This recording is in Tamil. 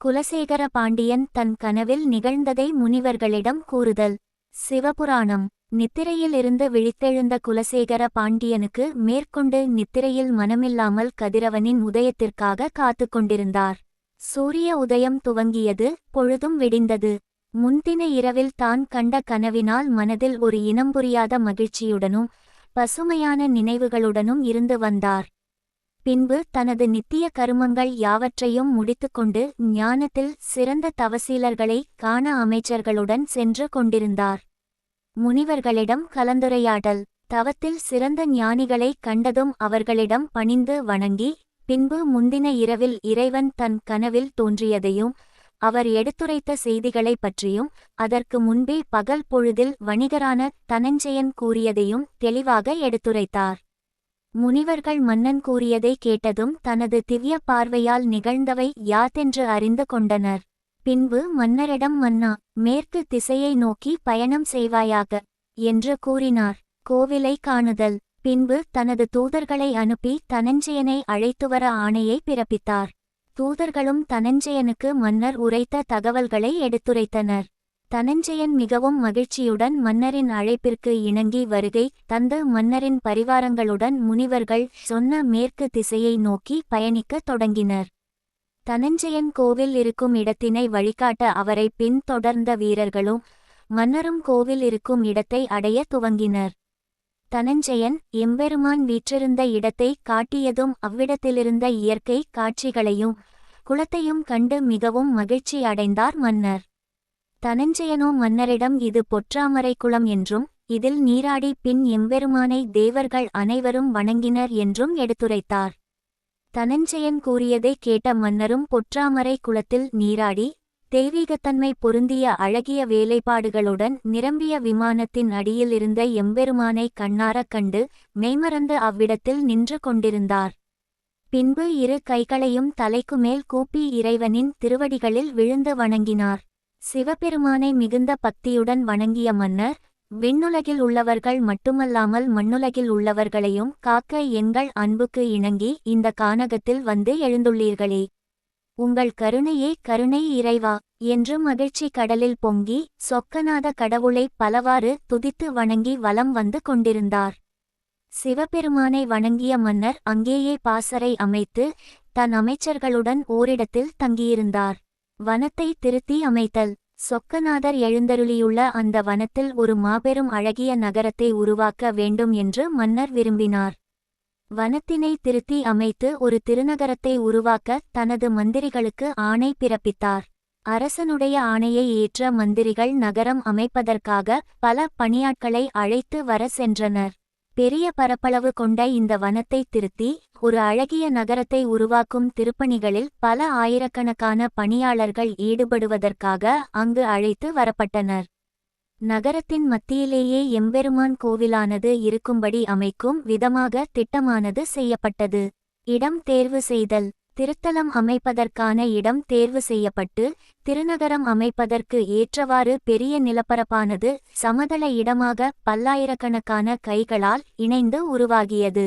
குலசேகர பாண்டியன் தன் கனவில் நிகழ்ந்ததை முனிவர்களிடம் கூறுதல். சிவபுராணம். நித்திரையிலிருந்து விழித்தெழுந்த குலசேகர பாண்டியனுக்கு மேற்கொண்டு நித்திரையில் மனமில்லாமல் கதிரவனின் உதயத்திற்காக காத்து கொண்டிருந்தார் சூரிய உதயம் துவங்கியது பொழுதும் விடிந்தது. முன்தின இரவில் தான் கண்ட கனவினால் மனதில் ஒரு இனம் புரியாத மகிழ்ச்சியுடனும் பசுமையான நினைவுகளுடனும் இருந்து வந்தார். பின்பு தனது நித்திய கருமங்கள் யாவற்றையும் முடித்துக்கொண்டு ஞானத்தில் சிறந்த தவசீலர்களை காண அமைச்சர்களுடன் சென்று கொண்டிருந்தார். முனிவர்களிடம் கலந்துரையாடல். தவத்தில் சிறந்த ஞானிகளை கண்டதும் அவர்களிடம் பணிந்து வணங்கி பின்பு முந்தின இரவில் இறைவன் தன் கனவில் தோன்றியதையும் அவர் எடுத்துரைத்த செய்திகளைப் பற்றியும் அதற்கு முன்பே பகல் பொழுதில் வணிகரான தனஞ்சயன் கூறியதையும் தெளிவாக எடுத்துரைத்தார். முனிவர்கள் மன்னன் கூறியதை கேட்டதும் தனது திவ்ய பார்வையால் நிகழ்ந்தவை யாதென்று அறிந்து கொண்டனர். பின்பு மன்னரிடம் மன்னா மேற்கு திசையை நோக்கி பயணம் செய்வாயாக என்று கூறினார். கோவிலை காணுதல். பின்பு தனது தூதர்களை அனுப்பி தனஞ்சயனை அழைத்துவர ஆணையை பிறப்பித்தார். தூதர்களும் தனஞ்சயனுக்கு மன்னர் உரைத்த தகவல்களை எடுத்துரைத்தனர். தனஞ்சயன் மிகவும் மகிழ்ச்சியுடன் மன்னரின் அழைப்பிற்கு இணங்கி வருகை தந்த மன்னரின் பரிவாரங்களுடன் முனிவர்கள் சொன்ன மேற்கு திசையை நோக்கி பயணிக்கத் தொடங்கினர். தனஞ்சயன் கோவில் இருக்கும் இடத்தினை வழிகாட்ட அவரை பின்தொடர்ந்த வீரர்களும் மன்னரும் கோவில் இருக்கும் இடத்தை அடைய துவங்கினர். தனஞ்சயன் எம்பெருமான் வீற்றிருந்த இடத்தை காட்டியதும் அவ்விடத்திலிருந்த இயற்கை காட்சிகளையும் குளத்தையும் கண்டு மிகவும் மகிழ்ச்சி அடைந்தார் மன்னர். தனஞ்சயனோ மன்னரிடம் இது பொற்றாமரை குளம் என்றும் இதில் நீராடி பின் எம்பெருமானை தேவர்கள் அனைவரும் வணங்கினர் என்றும் எடுத்துரைத்தார். தனஞ்சயன் கூறியதை கேட்ட மன்னரும் பொற்றாமரை குளத்தில் நீராடி தெய்வீகத்தன்மை பொருந்திய அழகிய வேலைப்பாடுகளுடன் நிரம்பிய விமானத்தின் அடியில் இருந்த எம்பெருமானை கண்ணாரக் கண்டு மெய்மறந்து அவ்விடத்தில் நின்று கொண்டிருந்தார். பின்பு இரு கைகளையும் தலைக்கு மேல் கூப்பி இறைவனின் திருவடிகளில் விழுந்து வணங்கினார். சிவபெருமானை மிகுந்த பக்தியுடன் வணங்கிய மன்னர் விண்ணுலகில் உள்ளவர்கள் மட்டுமல்லாமல் மண்ணுலகில் உள்ளவர்களையும் காக்க எங்கள் அன்புக்கு இணங்கி இந்த கானகத்தில் வந்து எழுந்துள்ளீர்களே. உங்கள் கருணையே கருணை இறைவா என்று மகிழ்ச்சி கடலில் பொங்கி சொக்கநாத கடவுளை பலவாறு துதித்து வணங்கி வலம் வந்து கொண்டிருந்தார். சிவபெருமானை வணங்கிய மன்னர் அங்கேயே பாசறை அமைத்து தன் அமைச்சர்களுடன் ஓரிடத்தில் தங்கியிருந்தார். வனத்தை திருத்தி அமைத்தல். சொக்கநாதர் எழுந்தருளியுள்ள அந்த வனத்தில் ஒரு மாபெரும் அழகிய நகரத்தை உருவாக்க வேண்டும் என்று மன்னர் விரும்பினார். வனத்தினை திருத்தி அமைத்து ஒரு திருநகரத்தை உருவாக்க தனது மந்திரிகளுக்கு ஆணை பிறப்பித்தார். அரசனுடைய ஆணையை ஏற்ற மந்திரிகள் நகரம் அமைப்பதற்காக பல பணியாட்களை அழைத்து வர சென்றனர். பெரிய பரப்பளவு கொண்ட இந்த வனத்தை திருத்தி ஒரு அழகிய நகரத்தை உருவாக்கும் திருப்பணிகளில் பல ஆயிரக்கணக்கான பணியாளர்கள் ஈடுபடுவதற்காக அங்கு அழைத்து வரப்பட்டனர். நகரத்தின் மத்தியிலேயே எம்பெருமான் கோவிலானது இருக்கும்படி அமைக்கும் விதமாக திட்டமானது செய்யப்பட்டது. இடம் தேர்வு செய்தல். திருத்தலம் அமைப்பதற்கான இடம் தேர்வு செய்யப்பட்டு திருநகரம் அமைப்பதற்கு ஏற்றவாறு பெரிய நிலப்பரப்பானது சமதள இடமாக பல்லாயிரக்கணக்கான கைகளால் இணைந்து உருவாகியது.